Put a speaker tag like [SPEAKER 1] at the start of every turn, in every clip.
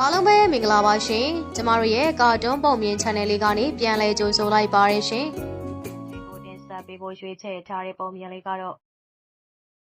[SPEAKER 1] အားလုံးပဲမင်္ဂလာပါရှင်ကျမတို့ရဲ့ကာတွန်းပုံမြင် channel လေးကနေပြန်လည်ကြိုဆိုလိုက်ပါရရှင်
[SPEAKER 2] ကိုတင်ဆက်ပေးဖို့ရွေးချယ်ထားတဲ့ပုံမြင်လေးကတော့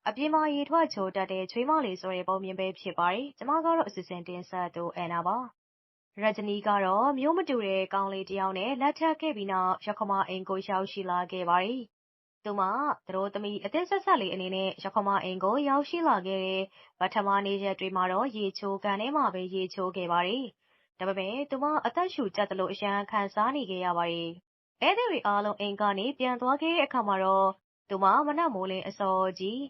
[SPEAKER 2] အပြင်မှာရေထွက်ချိုတက်တဲ့ချွေးမလေးဆိုတဲ့ပုံမြင်ပဲဖြစ်ပါတယ်။ကျမကတော့အစီအစဉ်တင်ဆက်သူအန်နာပါ။ရဂျနီကတော့မျိုးမတူတဲ့ကောင်းလေးတစ်ယောက်နဲ့လက်ထပ်ခဲ့ပြီးနောက်ရခမအိမ်ကိုရောက်ရှိလာခဲ့ပါတယ်။ သူမသူတို့သမီး အသက်ဆက်ဆက်လေးအနေနဲ့ ရခမအိမ်ကို ရောက်ရှိလာခဲ့တဲ့ ပထမနေ့ရက်တွေမှာတော့ ရေချိုကန်ထဲမှာပဲ ရေချိုခဲ့ပါတယ်။ဒါပေမဲ့သူမ အသက်ရှူကျပ်သလို အရန်ခံစားနေခဲ့ရပါတယ်။ဧည့်သည်တွေအားလုံး အိမ်ကနေ ပြန်သွားခဲ့တဲ့အခါမှာတော့ သူမ မနက်မိုးလင်းအစောကြီး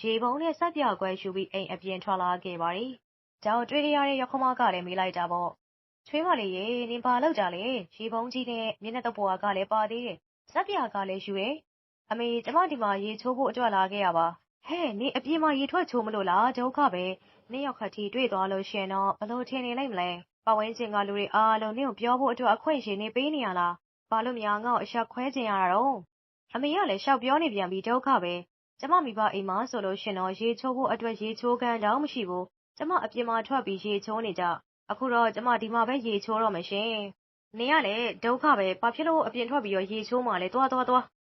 [SPEAKER 2] ရေပုံးနဲ့ ဆပ်ပြာခွဲယူပြီး အိမ်အပြင်ထွက်လာခဲ့ပါတယ်။ဒါကိုတွေ့ရတဲ့ ရခမကလည်း မေးလိုက်တာပေါ့။ချွေးမလေးရေ နင်ဘာလုပ်ကြလဲ ရေပုံးကြီးနဲ့ မျက်နှာတော့ပေါ်ကလည်း ပါသေးတယ်။ဆပ်ပြာကလည်းယူရဲ့။ အမေ ကျမဒီမှာ ရေချိုးဖို့အတွက်လာခဲ့ရပါ။ဟဲ့ နင် အပြင်မှာ ရေထွက်ချိုးမလို့လား ဒုက္ခပဲ။နင်ရောက်ခတီတွေ့သွားလို့ရှင်တော့ဘလို့ထင်နေလိုက်မလဲ။ပတ်ဝန်းကျင်က လူတွေအားလုံး နင့်ကိုပြောဖို့အတွက် အခွင့်အရေးနေပေးနေရလား။ဘာလို့များ ငါ့ကို အရှက်ခွဲကျင်ရတာတော့။အမေကလည်းရှောက်ပြောနေပြန်ပြီးဒုက္ခပဲ။ကျမမိဘအိမ်မှာဆိုလို့ရှင်တော့ ရေချိုးဖို့အတွက် ရေချိုးကန်တောင်မရှိဘူး။ကျမ အပြင်မှာထွက်ပြီး ရေချိုးနေကြ။အခုတော့ ကျမ ဒီမှာပဲ ရေချိုးတော့မယ်ရှင်။နင်ကလည်း ဒုက္ခပဲ။ဘာဖြစ်လို့ အပြင်ထွက်ပြီးတော့ ရေချိုးမှလဲ။သွား သွား သွား။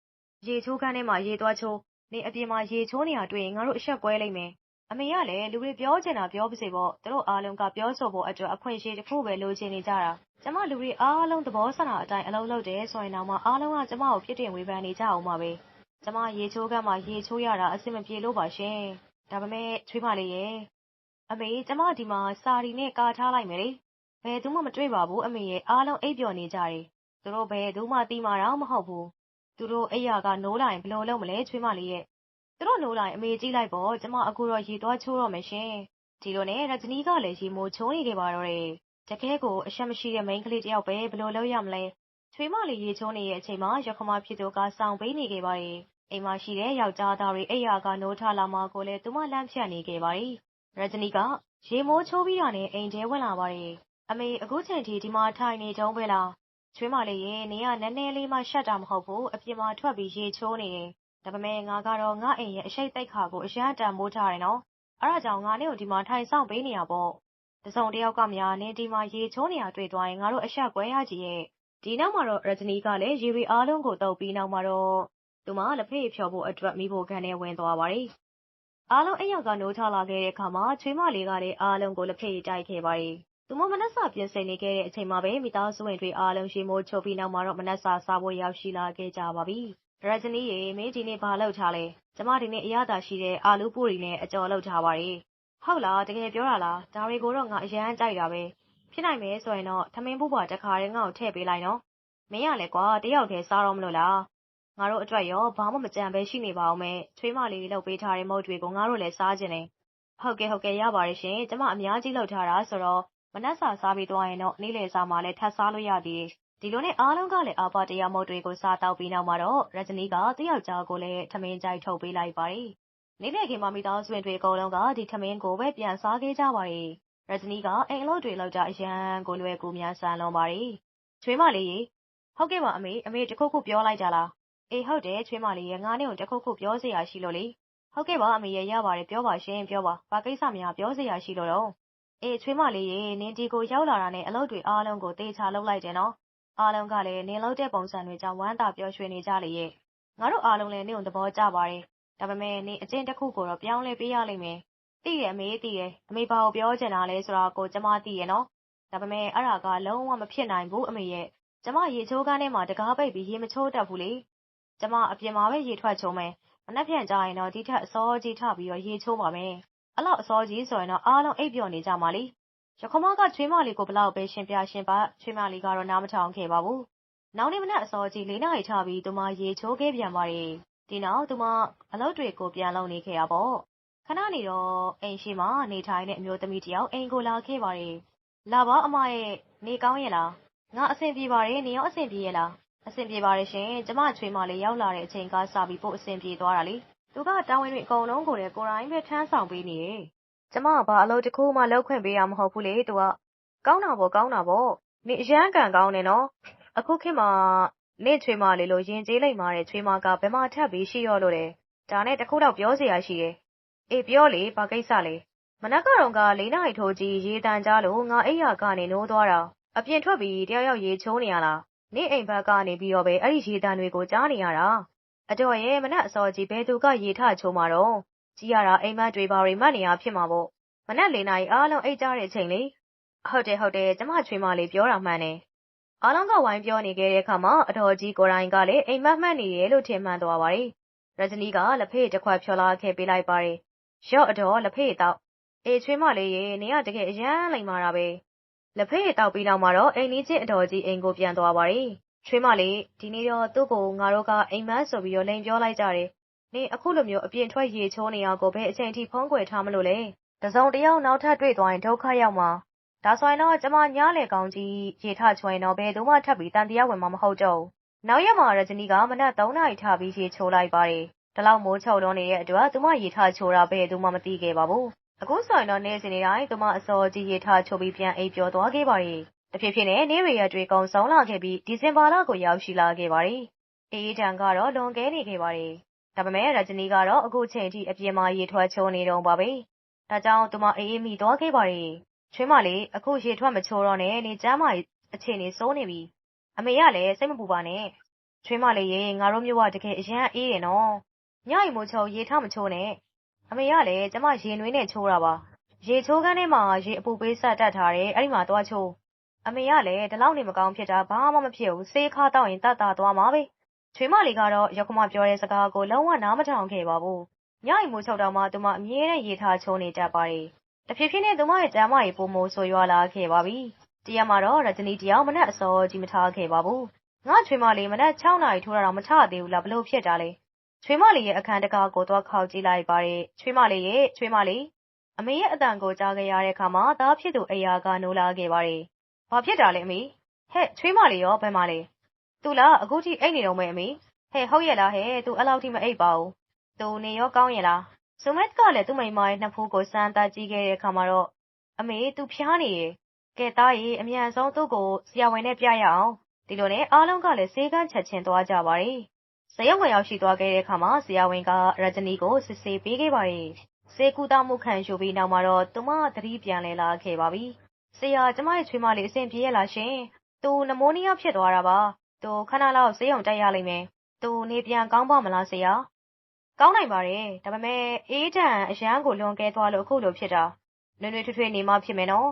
[SPEAKER 2] ရေချိုးခန်းထဲမှာ ရေသွားချိုး။နင်အပြင်မှာ ရေချိုးနေတာတွေ့ရင် ငါတို့ အရှက်ကွဲလိမ့်မယ်။အမေကလည်း လူတွေပြောချင်တာ ပြောပါစေပေါ့။သူတို့အားလုံးက ပြောဆိုဖို့အတွက် အခွင့်အရေးတစ်ခုပဲ လိုချင်နေကြတာ။ကျမ လူတွေအားလုံး သဘောဆန္ဒအတိုင်း အလုပ်လုပ်တယ်ဆိုရင်တောင်မှ အားလုံးက ကျမကို ပြစ်တင်ဝေဖန်နေကြဦးမှာပဲ။ကျမ ရေချိုးခန်းမှာ ရေချိုးရတာ အဆင်မပြေလို့ပါရှင်။ဒါပေမဲ့ ချွေးမလေးရဲ့အမေ ကျမ ဒီမှာ စာရီနဲ့ ကာထားလိုက်မယ်လေ။ဘယ်သူမှ မတွေ့ပါဘူး အမေရဲ့အားလုံး အိပ်ပျော်နေကြတယ်။သူတို့ ဘယ်သူမှတီးမာတော့မဟုတ်ဘူး။ သူတို့အိပ်ရာကနိုးလာရင်ဘယ်လိုလုပ်မလဲချွေးမလေးရဲ့။သူတို့နိုးလာရင်အမေကြည့်လိုက်ပေါ့ကျမအခုတော့ရေသွားချိုးတော့မယ်ရှင်။ဒီလိုနဲ့ရဂျနီကလည်းရေမိုးချိုးနေခဲ့ပါတော့တယ်။တကယ်ကိုအရှက်မရှိတဲ့မိန်းကလေးတယောက်ပဲဘယ်လိုလုပ်ရမလဲ။ချွေးမလေးရေချိုးနေတဲ့အချိန်မှာရခမဖြစ်သူကစောင့်ပေးနေခဲ့ပါတယ်။အိမ်မှာရှိတဲ့ယောက်ျားသားတွေအိပ်ရာကနိုးထလာမှကိုလည်းသူမလန့်ဖြတ်နေခဲ့ပါတယ်။ရဂျနီကရေမိုးချိုးပြီးတာနဲ့အိမ်ထဲဝင်လာပါတယ်။အမေအခုချိန်ထိဒီမှာထိုင်နေကြုံးပဲလား။ ချွေးမလေးရေ နင်က နည်းနည်းလေးမှ ရှက်တာမဟုတ်ဘူး။အပြင်မှာထွက်ပြီး ရေချိုးနေတယ်။ဒါပေမဲ့ ငါကတော့ ငါအိမ်ရဲ့ အရှိတ်သိက္ခာကို အရန်တန်မိုးထားတယ်နော်။အဲဒါကြောင့် ငါနင့်ကို ဒီမှာ ထိုင်ဆောင်ပေးနေရပေါ့။တစုံတယောက်ကများ နင်ဒီမှာ ရေချိုးနေတာတွေ့သွားရင် ငါတို့အရှက်ကွဲရကြီးရဲ့။ဒီနောက်မှာတော့ ရဂျနီကလည်း ရေတွေအားလုံးကိုတုပ်ပြီးနောက်မှာတော့ သူမ လက်ဖေးဖြော်ဖို့အတွက်မိဖို့ခန်းထဲ ဝင်သွားပါတယ်။အားလုံး အိမ်ရောက်ကနိုးထလာခဲ့တဲ့အခါမှာချွေးမလေးကလည်း အားလုံးကို လက်ဖေးတိုက်ခဲ့ပါတယ်။ သူမမနက်စာ ပြင်ဆင်နေခဲ့တဲ့အချိန်မှာပဲ မိသားစုဝင်တွေအားလုံး ရေမိုးချိုးပြီးနောက်မှာတော့ မနက်စာစားဖို့ ရောက်ရှိလာခဲ့ကြပါပြီ။ရဂျနီရေ မင်းဒီနေ့ ဘာလုပ်ထားလဲ။ကျမ ဒီနေ့ အရသာရှိတဲ့ အာလူးပူရီနဲ့ အကျော်လုပ်ထားပါတယ်။ဟုတ်လား တကယ်ပြောတာလား။ဒါတွေကိုတော့ ငါ အရန်ကြိုက်တာပဲ။ဖြစ်နိုင်မယ်ဆိုရင်တော့ ထမင်းပူပါ တခါတည်း ငါ့ကို ထည့်ပေးလိုက်နော်။မင်းကလည်းကွာ တယောက်တည်း စားတော့မလို့လား။ငါတို့အတွက်ရော ဘာမှမကြံပဲရှိနေပါဦးမယ်။ချွေးမလေး လုပ်ပေးထားတဲ့ မုတ်တွေကို ငါတို့လည်း စားချင်တယ်။ဟုတ်ကဲ့ ဟုတ်ကဲ့ ရပါတယ်ရှင်။ကျမ အများကြီးလုပ်ထားတာဆိုတော့ မနက်စာစားပြီးသွားရင်တော့ နေ့လယ်စာမှလည်း ထပ်စားလို့ရသေးတယ်။ဒီလိုနဲ့ အားလုံးကလည်း အာပါတရားမုတ်တွေကို စားတောက်ပြီးနောက်မှာတော့ ရဂျနီက သူ့ယောက်ျားကိုလည်း ထမင်းကြိုက်ထုတ်ပေးလိုက်ပါတယ်။နေ့လယ်ခင်းမှာ မိသားစုဝင်တွေအကုန်လုံးက ဒီထမင်းကိုပဲ ပြန်စားခဲ့ကြပါတယ်။ရဂျနီက အိမ်အလုပ်တွေလုပ်ကြအရန်ကို လွယ်ကူမြန်ဆန်လွန်ပါတယ်။ချွေးမလေးရေ ဟုတ်ကဲ့ပါအမေ အမေ တခုခုပြောလိုက်ကြလား။အေးဟုတ်တယ် ချွေးမလေးရေ ငါနဲ့ကို တခုခုပြောစရာရှိလို့လေ။ဟုတ်ကဲ့ပါအမေရေ ရပါတယ် ပြောပါရှင် ပြောပါ။ဘာကိစ္စများ ပြောစရာရှိလို့တော့။ အေးချွေးမလေးရေနင်ဒီကိုရောက်လာတာနဲ့အလုပ်တွေအားလုံးကိုတေချာလုပ်လိုက်တယ်နော်။အားလုံးကလည်းနင်လုပ်တဲ့ပုံစံတွေကြောင့်ဝမ်းသာပျော်ရွှင်နေကြလေရဲ့။ငါတို့အားလုံးလည်းနင့်ကိုသဘောကျပါတယ်။ဒါပေမဲ့နင်အကျင့်တစ်ခုကိုတော့ပြောင်းလဲပေးရလိမ့်မယ်။သိတယ်အမေသိတယ်။အမေဘာကိုပြောချင်တာလဲဆိုတာကိုကျမသိရဲ့နော်။ဒါပေမဲ့အဲ့ဒါကလုံးဝမဖြစ်နိုင်ဘူးအမေရဲ့။ကျမရေချိုးခန်းထဲမှာတကားပိတ်ပြီးရေမချိုးတတ်ဘူးလေ။ကျမအပြင်မှာပဲရေထွက်ချိုးမယ်။မနက်ဖြန်ကျရင်တော့ဒီထက်အစောကြီးထပြီးတော့ရေချိုးပါမယ်။ အဲ့လောက်အစောကြီးဆိုရင်တော့အားလုံးအိပ်ပျော်နေကြမှာလေ။ရခမကချွေးမလေးကိုဘလောက်ပဲရှင်ပြရှင်ပါချွေးမလေးကတော့နားမထောင်ခဲ့ပါဘူး။နောက်နေ့မနက်အစောကြီး၄နာရီထပြီးသူမရေချိုးခဲ့ပြန်ပါတယ်။ဒီနောက်သူမအလုပ်တွေကိုပြန်လုပ်နေခဲ့ရပေါ့။ခဏနေတော့အိမ်ရှိမှနေထိုင်တဲ့အမျိုးသမီးတယောက်အိမ်ကိုလာခဲ့ပါတယ်။လာပါအမရဲ့နေကောင်းရဲ့လား။ငါအဆင်ပြေပါတယ်နေရောအဆင်ပြေရဲ့လား။အဆင်ပြေပါတယ်ရှင်။ကျမချွေးမလေးရောက်လာတဲ့အချိန်ကစပြီးပို့အဆင်ပြေသွားတာလေ။ သူကတာဝန်တွေအကုန်လုံးကိုလည်းကိုယ်တိုင်ပဲထမ်းဆောင်ပေးနေတယ်။ကျမကဘာအလုပ်တစ်ခုမှလုပ်ခွင့်ပေးရမဟုတ်ဘူးလေသူက။ကောင်းတာပေါ့ကောင်းတာပေါ့။နေအရန်ကန်ကောင်းတယ်နော်။အခုခေတ်မှာနေချွေးမလေးလိုရင်ကျေးလိမ့်မာတဲ့ချွေးမကဘယ်မှာထပ်ပြီးရှိရောလို့လဲ။ဒါနဲ့တခုတော့ပြောစရာရှိတယ်။အေးပြောလေဘာကိစ္စလဲ။မနက်ကတော့ကလေးနာရီထိုးကြီးရေတန်ကြားလို့ငါအိယာကနေနိုးသွားတာအပြင်ထွက်ပြီးတယောက်ယောက်ရေချိုးနေရလားနေအိမ်ဘက်ကနေပြီးတော့ပဲအဲ့ဒီရေတန်တွေကိုကြားနေရတာ အတော်ရဲ့မနက်အစောကြီးဘယ်သူကရေထချိုးမှာတော့ကြည်ရတာအိမ်မက်တွေပါတွေမှတ်နေရဖြစ်မှာပေါ့မနက်လေးနာရီအားလုံးအိတ်ကြတဲ့အချိန်လေဟုတ်တယ်ဟုတ်တယ်ကျမချွေးမလေးပြောတာမှန်တယ်အားလုံးကဝိုင်းပြောနေခဲ့တဲ့အခါမှာအတော်ကြီးကိုယ်တိုင်ကလည်းအိမ်မက်မှတ်နေတယ်လို့ထင်မှန်သွားပါတယ်ရဂျနီကလက်ဖေးတစ်ခွက်ဖြော်လာခဲ့ပေးလိုက်ပါတယ်ရော့အတော်လက်ဖေးတော့အေးချွေးမလေးရေနေရတကယ်အရန်လိမ်မာတာပဲလက်ဖေးတောက်ပြီးနောက်မှာတော့အိမ်လေးချင်းအတော်ကြီးအိမ်ကိုပြန်သွားပါတယ် ချွေးမလေး ဒီနေ့တော့ သူ့ကို ငါတို့က အိမ်မက်ဆိုပြီးတော့ လိန်ပြောလိုက်ကြတယ်နေအခုလိုမျိုး အပြင်ထွက် ရေချိုးနေအောင်ကိုပဲအချိန်ထိ ဖုံးကွယ်ထားမလို့လေတစုံတယောက် နောက်ထပ်တွေ့သွားရင် ဒုက္ခရောက်မှာ ဒါဆိုရင်တော့ ကျမညားလေကောင်းကြီး ရေထချွင်တော့ ဘယ်သူမှ ထပ်ပြီးတန်တရားဝင်မှာ မဟုတ်တော့နောက်ရက်မှာ ရဂျနီက မနက်3နာရီထပြီး ရေချိုးလိုက်ပါတယ် ဒီလောက် မိုးချုပ်လွန်နေတဲ့အတွက် သူမ ရေထချိုးတာ ဘယ်သူမှ မသိခဲ့ပါဘူး အခုဆိုရင်တော့ နေ့စဉ်နေ့တိုင်း သူမ အစောကြီး ရေထချိုးပြီး ပြန်အိပ်ပျော်သွားခဲ့ပါတယ် တဖြည်းဖြည်းနဲ့ နေရရတွေကုံဆုံးလာခဲ့ပြီး ဒီဇင်ဘာလကို ရောက်ရှိလာခဲ့ပါတယ်အေးတန်ကတော့ လွန်ကဲနေခဲ့ပါတယ် ဒါပေမဲ့ ရဂျနီကတော့ အခုချိန်ထိ အပြင်မှာ ရေထွက်ချိုးနေတော့ပါပဲ ဒါကြောင့် သူမအေးအေးမိသွားခဲ့ပါတယ် ချွေးမလေး အခု ရေထွက်မချိုးတော့နဲ့နေကျမ်းမာအခြေအနေစိုးနေပြီ အမေကလည်း စိတ်မပူပါနဲ့ ချွေးမလေးရေ ငါတို့မျိုးကတကယ်အရန်အေးတယ်နော် ညအိမ်မို့ချုံရေထမချိုးနဲ့ အမေကလည်း ကျမ ရေနွေးနဲ့ချိုးတာပါ ရေချိုးခန်းထဲမှာ ရေအပူပေးဆက်တက်ထားတယ် အဲ့ဒီမှာသွားချိုး အမေကလည်း ဒီလောက်နေ မကောင်းဖြစ်တာ ဘာမှမဖြစ်ဘူး ဆေးခါတော့ရင်တတ်တာသွားမှာပဲ ချွေးမလေးကတော့ရောက်ခမပြောတဲ့စကားကို လုံးဝနားမထောင်ခဲ့ပါဘူး ညအိမ်မို့ချုပ်တော့မှ သူမ အမြဲတမ်း ရေထားချိုးနေတတ်ပါတယ် တဖြည်းဖြည်းနဲ့ သူမရဲ့ကျမ်းမာရေးပုံမိုးဆိုရွာလာခဲ့ပါပြီ တရက်မှာတော့ ရဂျနီတယောက် မနဲ့အစောကြီး မထားခဲ့ပါဘူး ငါချွေးမလေး မနဲ့6နာရီထိုးတာတော့မထသေးဘူးလားဘလို့ဖြစ်တာလဲ ချွေးမလေးရဲ့ အခန်းတကားကို သွားခောက်ကြည့်လိုက်ပါတယ် ချွေးမလေးရဲ့ ချွေးမလေး အမေရဲ့အတန်ကို ကြားခဲ့ရတဲ့အခါမှာ သားဖြစ်သူအရာက နိုးလာခဲ့ပါတယ် ဘာဖြစ်တာလဲအမေဟဲ့ချွေးမလေးရောဘယ်မှာလဲသူလားအခုထိအိတ်နေတော့မယ်အမေဟဲ့ဟုတ်ရဲ့လားဟဲ့သူအဲ့လောက်ထိမအိတ်ပါဘူးသူနေရောကောင်းရဲ့လားဇုံမက်ကလည်းသူ့မိမရဲ့နှစ်ဖူးကိုစမ်းသပ်ကြည့်ခဲ့တဲ့အခါမှာတော့အမေသူဖျားနေရဲ့ကဲသားရေအမြန်ဆုံးသူ့ကိုဆရာဝန်နဲ့ပြရအောင်ဒီလိုနဲ့အားလုံးကလည်းစေကန်းချက်ချင်းသွားကြပါတယ်ဇယုံဝင်ရောက်ရှိသွားခဲ့တဲ့အခါမှာဆရာဝန်ကရဂျနီကိုစစ်ဆေးပေးခဲ့ပါတယ်စေကူတာမှုခံယူပြီးနောက်မှာတော့သူမသတိပြန်လဲလာခဲ့ပါပြီ ဆရာ ကျမရဲ့ချွေးမလေး အဆင်ပြေရလားရှင် သူ နမိုးနီးယား ဖြစ်သွားတာပါ သူ ခဏလောက် ဆေးရုံတက်ရလိမ့်မယ် သူ နေပြန်ကောင်းပါမလား ဆရာ ကောင်းနိုင်ပါတယ် ဒါပေမဲ့ အေးတန်အရန်ကို လွန်ကဲသွားလို့ အခုလိုဖြစ်တာ နွေနွေထွေးထွေးနေမှ ဖြစ်မယ်နော်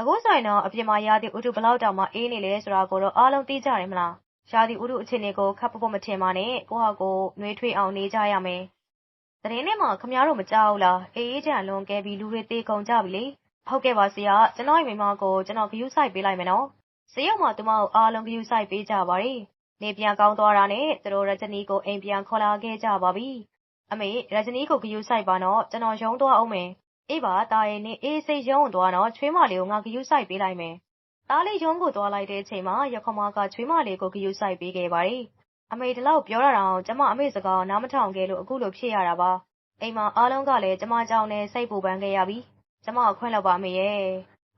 [SPEAKER 2] အခုဆိုင်တော့ အပြင်မှာ ရာသီဥတုဘလောက်တောင်မှအေးနေလဲ ဆိုတာကိုတော့ အားလုံး သိကြတယ်မလား ရာသီဥတု အခြေအနေကို ခပ်ဖို့ဖို့မထင်ပါနဲ့ ကိုဟာကိုနှွေးထွေးအောင် နေကြရမယ် သတင်းထဲမှာခမ ्या တို့ မကြောက်လားအေးအေးချမ်းလွန်ကဲပြီး လူတွေတေကုန်ကြပြီလေ ဟုတ်ကဲ့ပါဆရာကျွန်တော်ရဲ့မိမကိုကျွန်တော်ဂယုစိုက်ပေးလိုက်မယ်နော်ဈေးရောက်မှာသူမကိုအားလုံးဂယုစိုက်ပေးကြပါရီနေပြန်ကောင်းသွားတာနဲ့သူတို့ရဂျနီကိုအိမ်ပြန်ခေါ်လာခဲ့ကြပါပြီအမေရဂျနီကိုဂယုစိုက်ပါတော့ကျွန်တော်ရုံးသွားအောင်မယ်အေးပါတာရဲ့နေအေးစိတ်ရုံးသွားတော့ချွေးမလေးကိုငါဂယုစိုက်ပေးလိုက်မယ်သားလေးရုံးကိုသွားလိုက်တဲ့အချိန်မှာရခမကချွေးမလေးကိုဂယုစိုက်ပေးခဲ့ပါတယ်အမေဒီလောက်ပြောရတာအောင်ကျမအမေစကားနားမထောင်ခဲ့လို့အခုလိုဖြစ်ရတာပါအိမ်မှာအားလုံးကလည်းကျမကြောင့်နဲ့စိတ်ပူပန်ခဲ့ရပြီ ကျမကိုခွင့်လောက်ပါမေရဲ့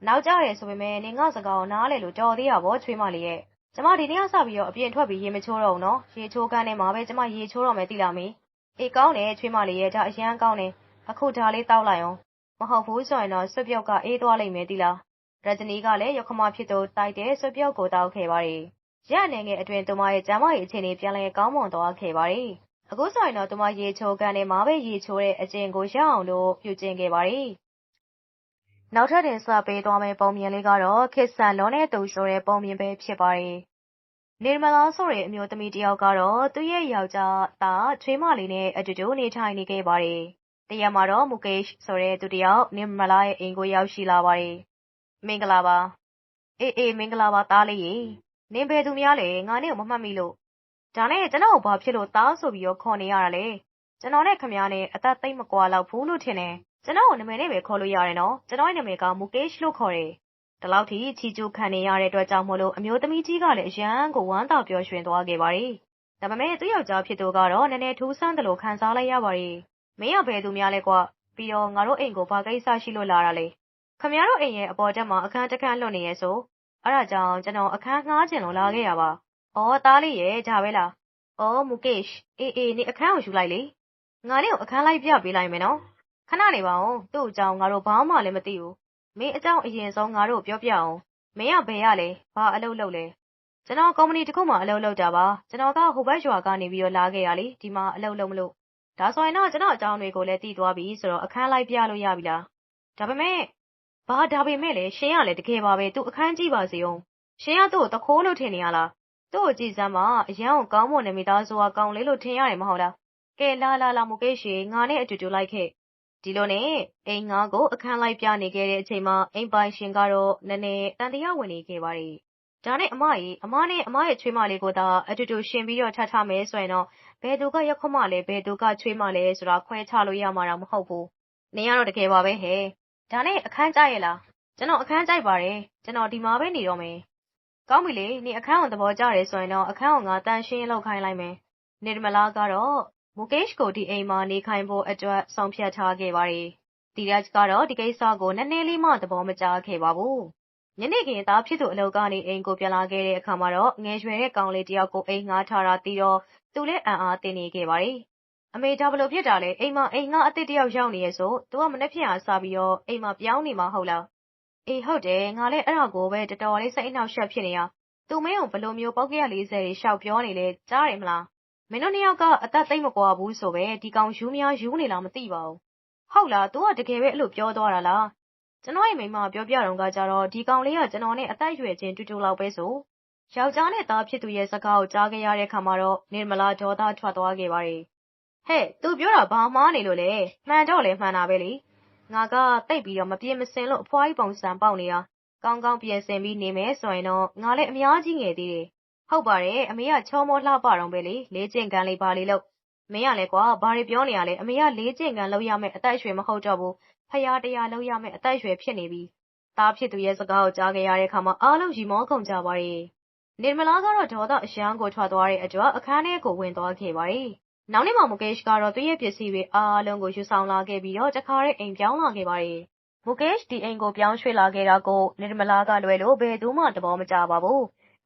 [SPEAKER 2] နောက်ကြရဲဆိုပေမဲ့နေငါစကားကိုနားလေလို့တော်သေးရဗောချွေးမလေးရဲ့ကျမဒီနေ့ကစပြီးတော့အပြင်ထွက်ပြီးရေမချိုးတော့ဘူးနော်ရေချိုးကန်းထဲမှာပဲကျမရေချိုးတော့မယ်သိလားမေအေးကောင်းတယ်ချွေးမလေးရဲ့ဒါအရန်ကောင်းတယ်အခုဒါလေးတောက်လိုက်အောင်မဟုတ်ဘူးဆိုရင်တော့ဆွပြုတ်ကအေးသွားလိမ့်မယ်သိလားရဂျနီကလည်းရခမဖြစ်သူတိုက်တဲ့ဆွပြုတ်ကိုတောက်ခဲ့ပါတယ်ရအနေငယ်အတွင်သူမရဲ့ကျမ်းမာရေးအခြေအနေပြန်လည်ကောင်းမွန်သွားခဲ့ပါတယ်အခုဆိုရင်တော့သူမရေချိုးကန်ထဲမှာပဲရေချိုးတဲ့အကျင့်ကိုရအောင်လို့ပြုကျင့်ခဲ့ပါတယ် နောက်ထပ်တင်ဆက်ပေးသွားမယ့် ပုံမြင်လေးကတော့ခစ်ဆန်လုံးနဲ့တူဆိုတဲ့ ပုံမြင်ပဲ ဖြစ်ပါတယ်နေမလာဆိုတဲ့ အမျိုးသမီးတယောက်ကတော့ သူ့ရဲ့ယောက်ျားသား ချွေးမလေးနဲ့အတူတူ နေထိုင်နေခဲ့ပါတယ် တရက်မှာတော့မူကေ့ရှ်ဆိုတဲ့သူတယောက်နေမလာရဲ့အိမ်ကို ရောက်ရှိလာပါတယ် မင်္ဂလာပါ အေးအေး မင်္ဂလာပါ သားလေးရေ နင်ဘယ်သူများလဲ ငါနဲ့မမှတ်မိလို့ ဒါနဲ့ ကျွန်တော်ဘာဖြစ်လို့ သားဆိုပြီးတော့ခေါ်နေရတာလဲ ကျွန်တော်နဲ့ခမရနဲ့ အသက်သိမ့်မကွာလောက်ဘူးလို့ ထင်တယ် ကျွန်တော်ကို နာမည်နဲ့ပဲ ခေါ်လို့ရတယ်နော် ကျွန်တော်ရဲ့နာမည်ကမူကေ့ရှ်လို့ခေါ်တယ် ဒီလောက်ထိ ချီကျူးခံနေရတဲ့အတွက်ကြောင့်မို့လို့အမျိုးသမီးကြီးကလည်း အရန်ကို ဝမ်းသာပျော်ရွှင်သွားခဲ့ပါတယ် ဒါပေမဲ့သူ့ယောက်ျားဖြစ်သူကတော့ နည်းနည်း ထူးဆန်းတယ်လို့ခံစားလိုက်ရပါတယ် မင်းက ဘယ်သူများလဲကွ ပြီးတော့ ငါတို့အိမ်ကို ဘာကိစ္စရှိလို့လာတာလဲခမရတို့အိမ်ရဲ့ အပေါ်တက်မှာ အခန်းတစ်ခန်းလွတ်နေရဲ့ဆို အဲ့ဒါကြောင့် ကျွန်တော် အခန်းငှားခြင်းလို့ လာခဲ့ရပါ။အော် သားလေးရဲ့ဒါပဲလား။အော်မူကေ့ရှ်အေးအေးနေအခန်းကို ယူလိုက်လေ။ငါလေးကို အခန်းလိုက်ပြပေးလိုက်မယ်နော်။ ခဏနေပါဦးသူ့အကြောင်းငါတို့ဘာမှလည်းမသိဘူးမင်းအကြောင်းအရင်ဆုံးငါတို့ပြောပြအောင်မင်းကဘယ်ရလဲဘာအလုပ်လုပ်လဲကျွန်တော်ကုမ္ပဏီတစ်ခုမှအလုပ်လုပ်တာပါကျွန်တော်ကဟိုဘက်ရွာကနေပြီးတော့လာခဲ့ရလေဒီမှာအလုပ်လုပ်မလို့ဒါဆိုရင်တော့ကျွန်တော်အကြောင်းတွေကိုလည်းသိသွားပြီဆိုတော့အခန်းလိုက်ပြလို့ရပြီလားဒါပေမဲ့ဘာဒါပေမဲ့လေရှင်ကလည်းတကယ်ပါပဲသူအခန်းကြည့်ပါစေအောင်ရှင်ကသူ့ကိုတခိုးလို့ထင်နေရလားသူ့ကိုကြည့်စမ်းပါအရန်ကိုကောင်းမွန်နေမိသားစုကကောင်းလေးလို့ထင်ရတယ်မဟုတ်လားကဲလာလာလာမကေရှေငါနဲ့အတူတူလိုက်ခဲ့ ဒီလိုနဲ့ အိမ်ငါကို အခန်းလိုက်ပြနေခဲ့တဲ့အချိန်မှာ အိမ်ပိုင်ရှင်ကတော့ နည်းနည်းတန်တရားဝင်နေခဲ့ပါတယ် ဒါနဲ့ အမကြီးအမနဲ့ အမရဲ့ချွေးမလေးကိုသာ အတူတူရှင်ပြီးတော့ထပ်ထားမယ်ဆိုရင်တော့ ဘယ်သူကရက်ခွမလဲ ဘယ်သူက ချွေးမလဲဆိုတာ ခွဲခြားလို့ရမှာတော့မဟုတ်ဘူး။နေရတော့ တကယ်ပါပဲဟဲ့။ဒါနဲ့ အခန်းကြရဲ့လား။ကျွန်တော် အခန်းကြိုက်ပါတယ်။ကျွန်တော် ဒီမှာပဲ နေတော့မယ်။ကောင်းပြီလေနေအခန်းကို သဘောကျတယ်ဆိုရင်တော့ အခန်းကို ငါတန်ရှင်းလောက်ခိုင်းလိုက်မယ်။နေဒမလာကတော့ မူကေ့ရှ်ကို ဒီအိမ်မှာ နေခိုင်းဖို့အတွက်ဆောင်ဖြတ်ထားခဲ့ပါတယ်။တီရက်ကတော့ ဒီကိစ္စကို နည်းနည်းလေးမှ သဘောမကျခဲ့ပါဘူး။ညနေခင်း သားဖြစ်သူ အလုပ်ကနေ အိမ်ကို ပြန်လာခဲ့တဲ့အခါမှာတော့ ငယ်ရွယ်တဲ့ ကောင်လေးတယောက်ကို အိမ်ငှားထားတာပြီးတော့ သူလည်း အံ့အားသင့်နေခဲ့ပါတယ်။အမေ ဒါဘလို့ဖြစ်တာလဲ အိမ်မှာ အိမ်ငှားအစ်စ်တယောက် ရောက်နေရဲ့ဆို သူက မနှက်ဖြစ်အောင်စားပြီးတော့ အိမ်မှာ ပြောင်းနေမှာ ဟုတ်လား။အေး ဟုတ်တယ် ငါလည်း အဲ့ဒါကိုပဲ တော်တော်လေး စိတ်အနှောက်အယှက် ဖြစ်နေရ။သူမင်းကိုဘလို့မျိုးပောက်ကရ40တွေရှောက်ပြောနေလဲ ကြားတယ်မလား။ မင်းတို့နှစ်ယောက်ကအသက်သိမ့်မကွာဘူးဆိုပဲဒီကောင်ယူမများယူနေလားမသိပါဘူး။ဟုတ်လား तू ကတကယ်ပဲအဲ့လိုပြောသွားတာလား။ကျွန်တော်ရဲ့မိမပြောပြတော့ကကြတော့ဒီကောင်လေးကကျွန်တော်နဲ့အသက်အရွယ်ချင်းတူတူလောက်ပဲဆို။ယောက်ျားနဲ့သားဖြစ်သူရဲ့စကားကိုကြားခဲ့ရတဲ့ခါမှာတော့နေမလာဒေါသထွက်သွားခဲ့ပါတယ်။ဟဲ့ तू ပြောတာဘာမှားနေလို့လဲ။မှန်တော့လေမှန်တာပဲလေ။ငါကတိတ်ပြီးတော့မပြင်းမစင်လို့အဖွားကြီးပုံစံပေါက်နေတာ။ကောင်းကောင်းပြင်ဆင်ပြီးနေမယ်ဆိုရင်တော့ငါလည်းအများကြီးငယ်သေးတယ်။ ဟုတ်ပါတယ်အမေက ချောမောလှပတော့ပဲလေ လေးကျင့်ကန်လေးပါလေးလို့မင်းကလည်းကွာ ဘာတွေပြောနေရလဲ အမေက လေးကျင့်ကန်လောက်ရမယ်အသက်အရွယ် မဟုတ်တော့ဘူးဖျားတရားလောက်ရမယ်အသက်အရွယ် ဖြစ်နေပြီ သားဖြစ်သူရဲ့ စကားကို ကြားခဲ့ရတဲ့အခါမှာ အားလုံးရီမောကုန်ကြပါတယ်နေမလာကတော့ ဒေါသအယံကို ထွက်သွားတဲ့အတွက် အခန်းထဲကို ဝင်သွားခဲ့ပါတယ် နောက်နေ့မှမုကေ့ရှ်ကတော့ သူ့ရဲ့ပစ္စည်းတွေ အားလုံးကို ယူဆောင်လာခဲ့ပြီးတော့ တခါတည်း အိမ်ပြောင်းလာခဲ့ပါတယ်မုကေ့ရှ်ဒီအိမ်ကို ပြောင်းရွှေ့လာခဲ့တာကိုနေမလာကလွယ်လို့ ဘယ်သူမှ သဘောမကျပါဘူး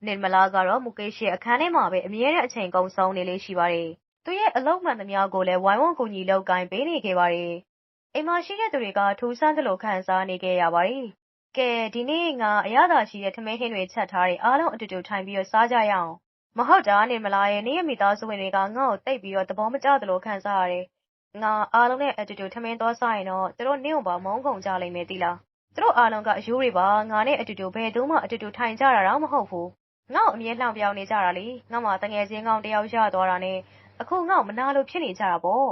[SPEAKER 2] နေမလာကတော့မုကေ့ရှ်ရဲ့ အခန်းထဲမှာပဲ အမြဲတမ်း အချိန်ကုန်ဆုံးနေလေးရှိပါတယ် သူ့ရဲ့ အလုပ်မှန်သမျှကိုလည်း ဝိုင်းဝန်းကူညီ လုပ်ကိုင်ပေးနေခဲ့ပါတယ်။အိမ်မှာရှိတဲ့သူတွေက ထူးဆန်းသလို ခံစားနေခဲ့ရပါတယ်။ကဲ ဒီနေ့ ငါ အရသာရှိတဲ့ ထမင်းဟင်းတွေ ချက်ထားတယ် အားလုံး အတူတူထိုင်ပြီးတော့စားကြရအောင်။မဟုတ်တာနေမလားရဲ့နေ့ရက်မိသားစုဝင်တွေက ငါ့ကိုတိတ်ပြီးတော့သဘောမကျသလို ခံစားရတယ်။ငါ အားလုံးနဲ့အတူတူ ထမင်းသွားစားရင်တော့ သူတို့ နင့်ကိုပါ မုန်းကုန်ကြလိမ့်မယ် သိလား။သူတို့အားလုံးကအယိုးတွေပါ ငါနဲ့အတူတူ ဘယ်သူမှ အတူတူထိုင်ကြတာတော့မဟုတ်ဘူး။ ငါ့ကိုအမြဲလှောင်ပြောင်နေကြတာလေ။ငါမှတငယ်ချင်းကောင်တယောက်ရသွားတာနဲ့အခုငါ့ကိုမနာလို့ဖြစ်နေကြတာပေါ့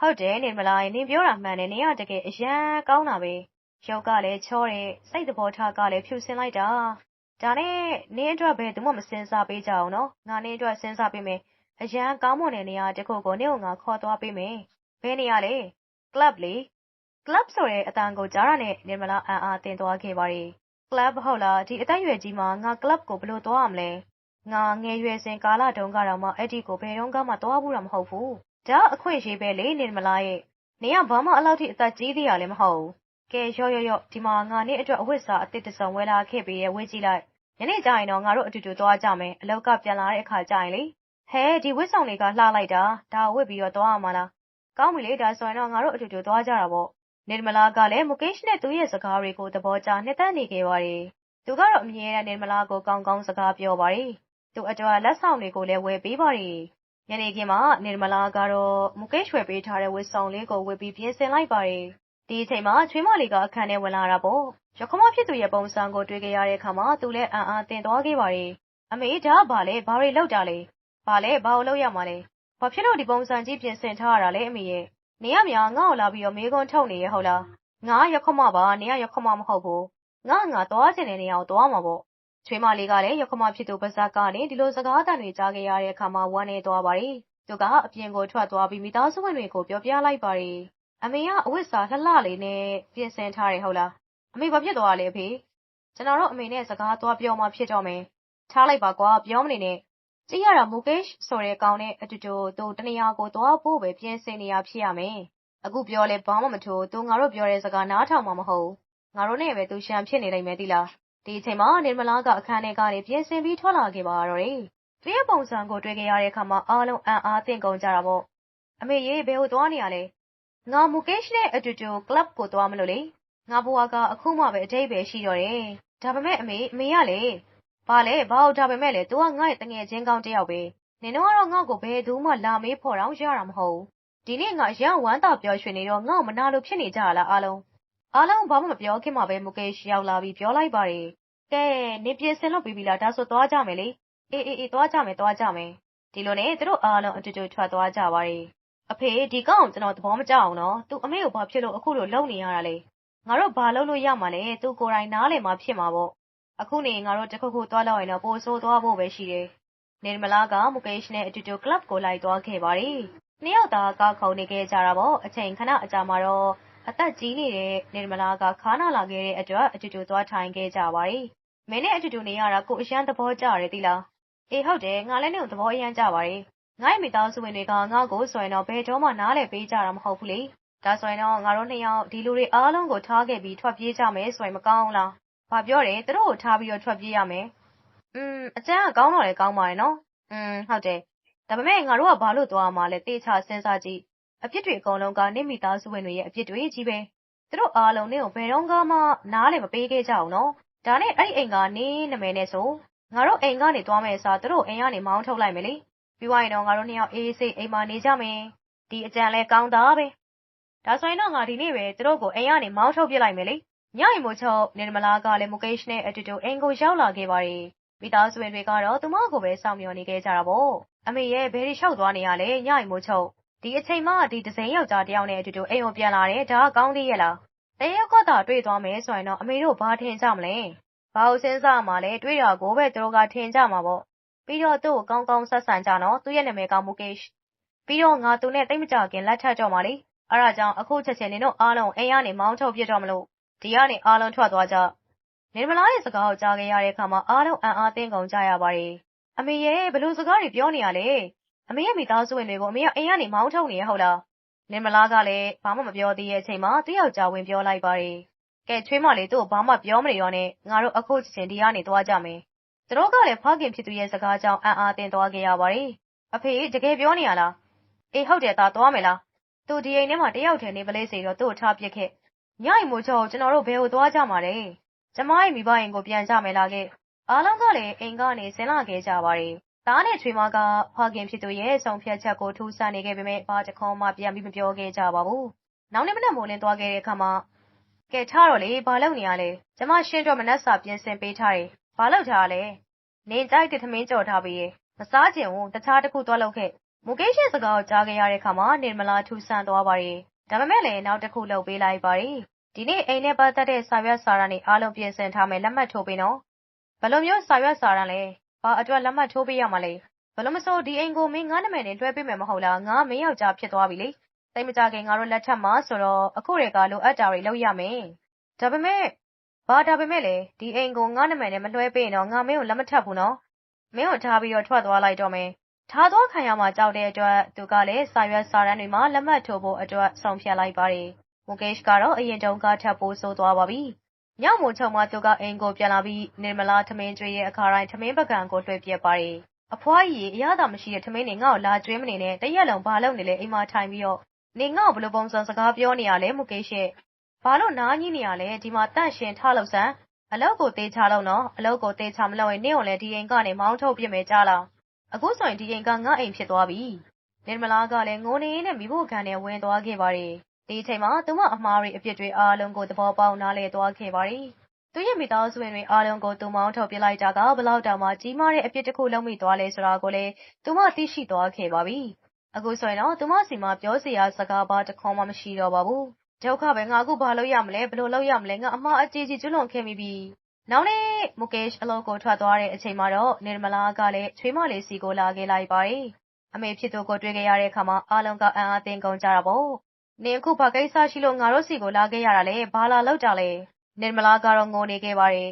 [SPEAKER 2] ဟုတ်တယ်နေမလားနင်ပြောတာမှန်တယ်နင်ကတကယ်အရန်ကောင်းတာပဲရုပ်ကလည်းချောတယ်စိတ်သဘောထားကလည်းဖြူစင်လိုက်တာဒါနဲ့နင်းအတွက်ပဲသူမှမစင်စားပေးကြအောင်နော်ငါနင်းအတွက်စဉ်းစားပေးမယ်အရန်ကောင်းမွန်တဲ့နေရာတခုကိုနင့်ကိုငါခေါ်သွားပေးမယ်ဘယ်နေရာလဲ club လေ club ဆိုတဲ့အတန်ကိုကြားရတဲ့နေမလားအံ့အားတင်သွားခဲ့ပါရီ club ဟုတ်လား ဒီအသက်အရွယ်ကြီးမှာ ငါ club ကို ဘယ်လိုသွားရမလဲ ငါ ငယ်ရွယ်စဉ်ကာလတုန်းကတော့မှ အဲ့ဒီကို ဘယ်တော့မှ သွားဘူးတာ မဟုတ်ဘူး ဒါအခွင့်ရှိပဲလေနေမလားရဲ့နေကဘာမှအလောက်ထိ အသက်ကြီးသေးရလည်း မဟုတ်ဘူး ကဲရော့ရော့ရော့ ဒီမှာ ငါနေ့အတွက် အဝတ်စားအသစ်တစ်စုံ ဝယ်လာခဲ့ပြီးရဝေးကြည့်လိုက် ညနေကျရင်တော့ ငါတို့ အတူတူသွားကြမယ် အလောက်က ပြန်လာတဲ့အခါကျရင်လေ ဟဲ ဒီဝတ်ဆောင်တွေက လှလိုက်တာ ဒါဝတ်ပြီးတော့ သွားရမှာလား ကောင်းပြီလေ ဒါဆိုရင်တော့ ငါတို့ အတူတူသွားကြတာပေါ့ နေမလားကလည်းမုကေ့ရှ်နဲ့ သူ့ရဲ့စကားတွေကို သဘောကျ နှစ်သက်နေခဲ့ပါတယ် သူကတော့ အမြဲတမ်းနေမလားကို ကောင်းကောင်း စကားပြောပါတယ် သူအတွက် လက်ဆောင်တွေကိုလည်း ဝယ်ပေးပါတယ်။ညနေခင်းမှာနေမလာကတော့မုကေ့ရွှဲပေးထားတဲ့ ဝတ်ဆောင်လေးကို ဝတ်ပြီး ပြင်ဆင်လိုက်ပါတယ်။ဒီအချိန်မှာ ချွေးမလေးက အခန်းထဲ ဝင်လာတာပေါ့။ရခမဖြစ်သူရဲ့ ပုံစံကို တွေ့ကြရတဲ့အခါမှာ သူလည်း အံ့အားသင့်သွားခဲ့ပါတယ်။အမေ ဒါကဘာလဲ ဘာတွေလောက်တာလဲ။ဘာလဲ ဘာလို့လောက်ရမှာလဲ။ဘာဖြစ်လို့ ဒီပုံစံကြီး ပြင်ဆင်ထားရတာလဲ အမေရဲ့။ နေရမြာငါ့ကိုလာပြီးတော့မေးခွန်းထုတ်နေရဟုတ်လား။ငါရခမပါနေရရခမမဟုတ်ဘူး။ငါငါသွားချင်တဲ့နေရာကိုသွားမှာပေါ့ချွေးမလေးကလည်းရခမဖြစ်သူပါဇက်ကနေဒီလိုစကားသံတွေကြားခဲ့ရတဲ့အခါမှာဝမ်းနေသွားပါတယ်။သူကအပြင်ကိုထွက်သွားပြီးမိသားစုဝင်တွေကိုပြောပြလိုက်ပါတယ်။အမေကအဝတ်စားလှလှလေးနဲ့ပြင်ဆင်ထားတယ်ဟုတ်လား။အမေဘာဖြစ်သွားလဲအဖေ။ကျွန်တော်တို့အမေနဲ့စကားသွားပြောမှဖြစ်တော့မယ်။ထားလိုက်ပါကွာပြောမနေနဲ့။ ကြည့်ရတာမူကေ့ရှ်ဆိုတဲ့ကောင်နဲ့အတူတူ သူ တနေရာကို သွားဖို့ပဲ ပြင်ဆင်နေရဖြစ်ရမယ်။အခုပြောလဲဘာမှမထိုးသူ ငါတို့ပြောတဲ့စကား နားထောင်မှာ မဟုတ်။ငါတို့နဲ့ပဲ သူရှံဖြစ်နေလိမ့်မယ်တိလား။ဒီအချိန်မှာနေမလားကအခန်းထဲကနေ ပြင်ဆင်ပြီး ထွက်လာခဲ့ပါတော့တယ်။သူ့ရဲ့ပုံစံကို တွေ့ခဲ့ရတဲ့အခါမှာ အားလုံး အံ့အားသင့်ကုန်ကြတာပေါ့။အမေရေ ဘယ်ကို သွားနေရလဲ။ငါမူကေ့ရှ်နဲ့အတူတူ ကလပ်ကို သွားမလို့လေ ငါဘဝက အခုမှပဲအတိတ်ပဲရှိတော့တယ် ဒါပေမဲ့ အမေ အမေကလေ ဘာလဲဘာလို့ဒါပေမဲ့လေ तू ကငါ့ရဲ့တငယ်ချင်းကောင်းတစ်ယောက်ပဲနင်တို့ကတော့ငါ့ကိုဘယ်သူမှလာမေးဖို့တော့ရတာမဟုတ်ဒီနေ့ငါရန်ဝမ်းသာပျော်ရွှင်နေတော့ငါ့ကိုမနာလို့ဖြစ်နေကြလားအားလုံးအားလုံးဘာမှမပြောခင်မှာပဲမူကေ့ရှ်ရောက်လာပြီးပြောလိုက်ပါတယ်ကဲနေပြင်ဆင်လို့ပြီးပြီလားဒါဆိုသွားကြမယ်လေအေးအေးအေးသွားကြမယ်သွားကြမယ်ဒီလိုနဲ့သူတို့အားလုံးအတူတူထွက်သွားကြပါတယ်အဖေဒီကောင်ကျွန်တော်သဘောမကျအောင်နော်သူအမေကိုဘာဖြစ်လို့အခုလိုလုံနေရတာလဲငါတို့ဘာလုပ်လို့ရမှာလဲသူကိုယ်တိုင်နားလည်မှဖြစ်မှာပေါ့ အခုနေငါတို့ တခုခုသွားလောက်ရင်တော့ ပိုဆိုးသွားဖို့ပဲရှိတယ်နေမလာက မူကေ့ရှ်နဲ့အတူတူ ကလပ်ကို လိုက်သွားခဲ့ပါတယ် နှစ်ယောက်သားကခုံနေခဲ့ကြတာပေါ့ အချိန်ခဏအကြာမှာတော့ အသက်ကြီးနေတဲ့နေမလာက ခါနာလာခဲ့တဲ့အတွက် အတူတူ သွားထိုင်ခဲ့ကြပါတယ် မင်းနဲ့အတူတူနေရတာ ကို အရန်သဘောကျရတယ်သီလား အေး ဟုတ်တယ် ငါလည်းနေကို သဘောအရန်ကျပါတယ် ငါ့မိသားစုဝင်တွေက ငါ့ကိုဆိုရင်တော့ ဘယ်တော့မှ နားလည်ပေးကြတာ မဟုတ်ဘူးလေ ဒါဆိုရင်တော့ ငါတို့နှစ်ယောက် ဒီလူတွေအားလုံးကို ထားခဲ့ပြီး ထွက်ပြေးကြမယ်ဆိုရင် မကောင်းလား ။ဘာပြောတယ်။သူတို့ကို ထားပြီးတော့ ထွက်ပြေးရမယ်။အင်း...အကြံက ကောင်းတော့လည်း ကောင်းပါတယ်နော်။အင်း ဟုတ်တယ်။ဒါပေမဲ့ ငါတို့က ဘာလို့သွားရမှာလဲ။သေချာစဉ်းစားကြည့်။အပြစ်တွေအကုန်လုံးက နင့်မိသားစုဝင်တွေရဲ့ အပြစ်တွေချည်းပဲ။သူတို့အားလုံး နင့်ကို ဘယ်တုန်းကမှ နားလည်မပေးခဲ့ကြဘူးနော်။ဒါနဲ့ အဲဒီအိမ်က နင့်နာမည်နဲ့ဆို။ငါတို့အိမ်ကနေ သွားမယ့်အစား သူတို့ကို အိမ်ကနေ မောင်းထုတ်လိုက်မယ်လေ။ပြီးသွားရင်တော့ ငါတို့နှစ်ယောက် အေးအေးဆေးဆေး အိမ်မှာနေကြမယ်။ဒီအကြံလည်း ကောင်းတာပဲ။ဒါဆိုရင်တော့ ငါ ဒီနေ့ပဲ သူတို့ကို အိမ်ကနေ မောင်းထုတ်ပစ်လိုက်မယ်လေ ညအိမ်မို့ချုပ်နေမလားကလည်းမုကေ့ရှ်နဲ့အတူတူ အိမ်ကို ရောက်လာခဲ့ပါတယ် မိသားစုဝင်တွေကတော့ သူမကိုပဲ စောင့်မျှော်နေခဲ့ကြတာပေါ့ အမေရဲ့ ဘယ်တွေလျှောက်သွားနေရလဲ ညအိမ်မို့ချုပ် ဒီအချိန်မှ ဒီဒဇိန်ယောက်ျားတယောက်နဲ့အတူတူ အိမ်ကိုပြန်လာတယ် ဒါက ကောင်းသေးရဲ့လားတယောက်ကသာ တွေ့သွားမယ်ဆိုရင်တော့ အမေတို့ ဘာထင်ကြမလဲ ဘာလို့စဉ်းစားမှလဲ တွေးတာကိုပဲ သူတို့က ထင်ကြမှာပေါ့ ပြီးတော့ သူ့ကို ကောင်းကောင်း ဆက်ဆံကြနော် သူ့ရဲ့နာမည်ကမူကေ့ရှ်ပြီးတော့ ငါ သူနဲ့တိတ်မကြခင် လက်ထပ်တော့မှလေ အဲ့ဒါကြောင့် အခုချက်ချင်း နင်တို့အားလုံးအိမ်ကနေ မောင်းထုတ်ပြတော့မလို့ ဒီကနေ အားလုံးထွက်သွားကြနေမလားရဲ့စကားကို ကြားခဲ့ရတဲ့အခါမှာ အားလုံးအံ့အားသင့်ကုန်ကြရပါတယ် အမေရဲ့ဘလို့စကားတွေပြောနေရလဲ အမေရဲ့ မိသားစုဝင်တွေကို အမေက အိမ်ကနေ မောင်းထုတ်နေရဟုတ်လားနေမလားကလည်း ဘာမှမပြောသေးတဲ့အချိန်မှာ သူ့ယောက်ျား ဝင်ပြောလိုက်ပါတယ် ကဲချွေးမလေး သူ့ကို ဘာမှပြောမနေရောနဲ့ ငါတို့ အခုချက်ချင်း ဒီကနေ သွားကြမယ် သူတို့ကလည်း ဖခင်ဖြစ်သူရဲ့ စကားကြောင့် အံ့အားသင့်သွားခဲ့ရပါတယ် အဖေ တကယ်ပြောနေရလား အေး ဟုတ်တယ် သား သွားမယ်လား သူ ဒီအိမ်ထဲမှာ တယောက်တည်း နေပလဲစေတော့ သူ့ကို ထားပစ်ခဲ့ ညအိမ်မို့ချောကျွန်တော်တို့ဘယ်ကိုသွားကြမှာလဲကျမရဲ့မိဘအိမ်ကိုပြန်ကြမယ်လားခဲ့အားလုံးကလည်းအိမ်ကနေဆင်းလာခဲ့ကြပါတယ်သားနဲ့ချွေမကဖခင်ဖြစ်သူရဲ့ဆုံးဖြတ်ချက်ကိုထူးဆန်းနေခဲ့ပေမဲ့ဘာတခေါမှပြန်ပြီးမပြောခဲ့ကြပါဘူးနောက်နေ့မနက်မိုးလင်းသွားခဲ့တဲ့အခါမှာကဲထားတော့လေဘာလုပ်နေရလဲကျမရှင်းတော့မနက်စာပြင်ဆင်ပေးထားတယ်ဘာလုပ်ထားလဲနေကြိုက်တဲ့သမင်းကြော်ထားပြီးမစားကျင်ဘူးတခြားတစ်ခုသွားလုပ်ခဲ့မူကေးရှင်းစကားကိုကြားခဲ့ရတဲ့အခါမှာနေမလာထူဆန်သွားပါတယ်။ ဒါပေမဲ့လည်း နောက်တစ်ခု လုပ်ပေးလိုက်ပါတယ်။ဒီနေ့ အိမ်နဲ့ပတ်သက်တဲ့ စာရွက်စာတမ်းတွေအားလုံး ပြင်ဆင်ထားမယ် လက်မှတ်ထိုးပေးနော်။ဘယ်လိုမျိုး စာရွက်စာတမ်းလဲ။ဘာအတွက် လက်မှတ်ထိုးပေးရမှာလဲ။ဘယ်လိုမဆို ဒီအိမ်ကို မင်း ငါးနာမည်နဲ့ လွှဲပေးမယ်မဟုတ်လား။ငါ မင်းယောက်ျား ဖြစ်သွားပြီလေ။စိတ်မကြခင် ငါတို့လက်ထက်မှာဆိုတော့ အခုတွေကလိုအပ်တာတွေ လုပ်ရမယ်။ဒါပေမဲ့ ဘာဒါပေမဲ့လေဒီအိမ်ကို ငါးနာမည်နဲ့ မလွှဲပေးရင်တော့ ငါ မင်းကို လက်မထပ်ဘူးနော်။မင်းကိုထားပြီးတော့ ထွက်သွားလိုက်တော့မယ်။ ထားသွားခံရမှာ ကြောက်တဲ့အတွက် သူကလည်း စာရွက်စာတမ်းတွေမှာ လက်မှတ်ထိုးဖို့အတွက် ဆုံးဖြတ်လိုက်ပါတယ်။မူကေ့ရှ်ကတော့ အရင်တုန်းကထပ်ပိုးဆိုးသွားပါပြီ။ညမို့ချုံမှ သူက အိမ်ကိုပြန်လာပြီးနေမလားထမင်းကျွေးရဲ့အခါတိုင်း ထမင်းပကံကို လွှဲပြက်ပါတယ်။အဖွားကြီးအရသာမရှိတဲ့ ထမင်းတွေ ငါ့ကိုလာကျွေးမနေနဲ့တရက်လုံး ဘာလုပ်နေလဲ အိမ်မှာထိုင်ပြီးတော့နေငါ့ကို ဘယ်လိုပုံစံစကားပြောနေရလဲမူကေ့ရှ်ဘာလို့ နားကြီးနေရလဲ ဒီမှာတန့်ရှင်ထားလို့စမ်း အလောက်ကိုတေးချလို့နော် အလောက်ကိုတေးချမလို့ရင် နင့်ကိုလည်း ဒီအိမ်ကနေ မောင်းထုတ်ပြစ်မယ် ကြားလား အခုဆိုရင်ဒီအိမ်ကငါအိမ်ဖြစ်သွားပြီနေမလားကလည်းငိုနေနဲ့မိဖို့ခံနဲ့ဝင်သွားခဲ့ပါတယ်ဒီအချိန်မှာသူမအမားတွေအပြစ်တွေအားလုံးကိုသဘောပေါက်နားလည်သွားခဲ့ပါတယ်သူရဲ့မိသားစုဝင်တွေအားလုံးကိုသူမောင်းထုတ်ပြလိုက်တာကဘလောက်တောင်မှကြီးမားတဲ့အပြစ်တစ်ခုလုံးမိသွားလဲဆိုတာကိုလည်းသူမသိရှိသွားခဲ့ပါပြီအခုဆိုရင်တော့သူမစီမှာပြောစရာစကားပါတစ်ခေါမှမရှိတော့ပါဘူးဒုက္ခပဲငါအခုဘာလုပ်ရမလဲဘယ်လိုလုပ်ရမလဲငါအမှားအကြီးကြီးကျွလွန်ခဲ့မိပြီ နောက်နေ့မူကေ့ရှ်အလုပ်ကိုထွက်သွားတဲ့အချိန်မှာတော့နေမလာကလည်း ချွေးမလေးစီကို လာခဲ့လိုက်ပါတယ် အမေဖြစ်သူကို တွေ့ခဲ့ရတဲ့အခါမှာ အားလုံးက အံ့အားသင့်ကုန်ကြတာပေါ့နေအခု ဘာကိစ္စရှိလို့ ငါတို့စီကို လာခဲ့ရတာလဲ ဘာလာလောက်ကြလဲနေမလာကတော့ ငိုနေခဲ့ပါတယ်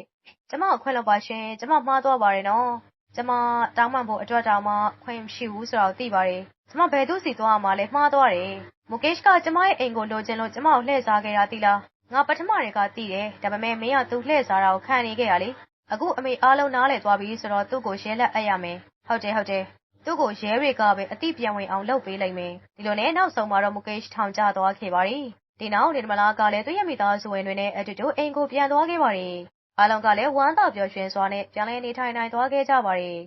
[SPEAKER 2] ကျမခွင့်လို့ပါရှင် ကျမ မှားသွားပါတယ်နော် ကျမ တောင်းပန်ဖို့အတွက်တောင်မှ ခွင့်မရှိဘူးဆိုတာကိုသိပါတယ် ကျမ ဘယ်သူစီသွားမှလဲ မှားသွားတယ်မူကေ့ရှ်ကကျမရဲ့အိမ်ကို လိုချင်လို့ ကျမကို လှည့်စားခဲ့တာ သိလား ငါပထမတည်းကသိတယ်ဒါပေမဲ့မင်းကသူလှည့်စားတာကိုခံနေခဲ့ရလေအခုအမေအားလုံးနားလည်သွားပြီဆိုတော့သူ့ကိုရဲလက်အပ်ရမယ်ဟုတ်တယ်ဟုတ်တယ်သူ့ကိုရဲတွေကပဲအတိပြန်ဝင်အောင်လုပ်ပေးလိုက်မယ်ဒီလိုနဲ့နောက်ဆုံးမှာတော့မူကေ့ရှ်ထောင်ကျသွားခဲ့ပါတယ်ဒီနောက်နေမလာကလည်းသူ့ရဲ့မိသားစုဝင်တွေနဲ့အတူတူအိမ်ကိုပြန်သွားခဲ့ပါတယ်အားလုံးကလည်းဝမ်းသာပျော်ရွှင်စွာနဲ့ပြန်လည်နေထိုင်နိုင်သွားခဲ့ကြပါတယ်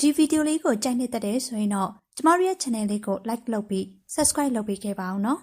[SPEAKER 3] ဒီဗီဒီယိုလေးကိုကြိုက်နေတဲ့တဲ့ဆိုရင်တော့ကျမတို့ရဲ့ channel လေးကို like လုပ်ပြီး subscribe လုပ်ပေးခဲ့ပါအောင်နော်